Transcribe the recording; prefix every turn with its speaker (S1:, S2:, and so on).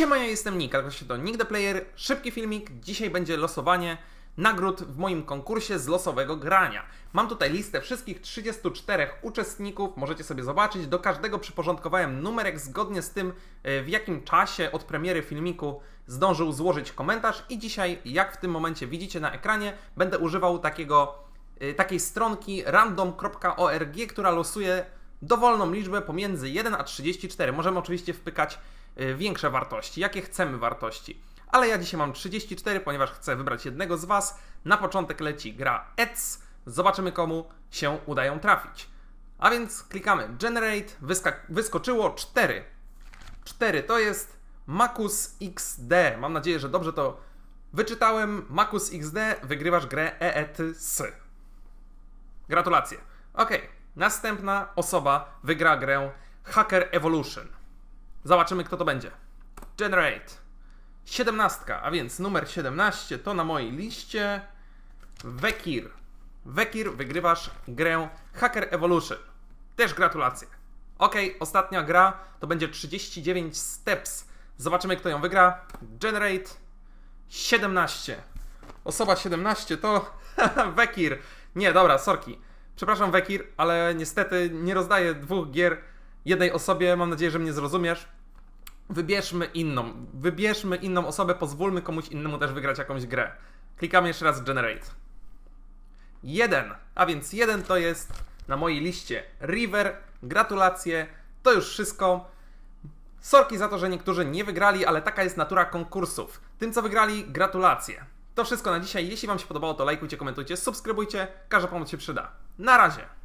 S1: Siema, ja jestem Nick, a się to Nick the Player, szybki filmik, dzisiaj będzie losowanie nagród w moim konkursie z losowego grania. Mam tutaj listę wszystkich 34 uczestników, możecie sobie zobaczyć, do każdego przyporządkowałem numerek zgodnie z tym, e, w jakim czasie od premiery filmiku zdążył złożyć komentarz. I dzisiaj, jak w tym momencie widzicie na ekranie, będę używał takiego, e, takiej stronki random.org, która losuje dowolną liczbę pomiędzy 1 a 34. Możemy oczywiście wpykać y, większe wartości, jakie chcemy wartości. Ale ja dzisiaj mam 34, ponieważ chcę wybrać jednego z Was. Na początek leci gra ETS. Zobaczymy, komu się udają trafić. A więc klikamy Generate, wyskoczyło 4. 4 to jest Makus XD. Mam nadzieję, że dobrze to wyczytałem. Makus XD, wygrywasz grę EETS. Gratulacje. Ok, następna osoba wygra grę Hacker Evolution. Zobaczymy, kto to będzie. Generate. 17, a więc numer 17 to na mojej liście Wekir. Wekir, wygrywasz grę Hacker Evolution. Też gratulacje. Ok, ostatnia gra to będzie 39 Steps. Zobaczymy, kto ją wygra. Generate 17. Osoba 17 to Wekir. Nie, dobra, sorki. Przepraszam, Wekir, ale niestety nie rozdaję dwóch gier jednej osobie. Mam nadzieję, że mnie zrozumiesz. Wybierzmy inną. Wybierzmy inną osobę, pozwólmy komuś innemu też wygrać jakąś grę. Klikamy jeszcze raz Generate. Jeden, a więc jeden to jest na mojej liście River. Gratulacje, to już wszystko. Sorki za to, że niektórzy nie wygrali, ale taka jest natura konkursów. Tym, co wygrali, gratulacje. To wszystko na dzisiaj. Jeśli Wam się podobało, to lajkujcie, komentujcie, subskrybujcie. Każda pomoc się przyda. Na razie.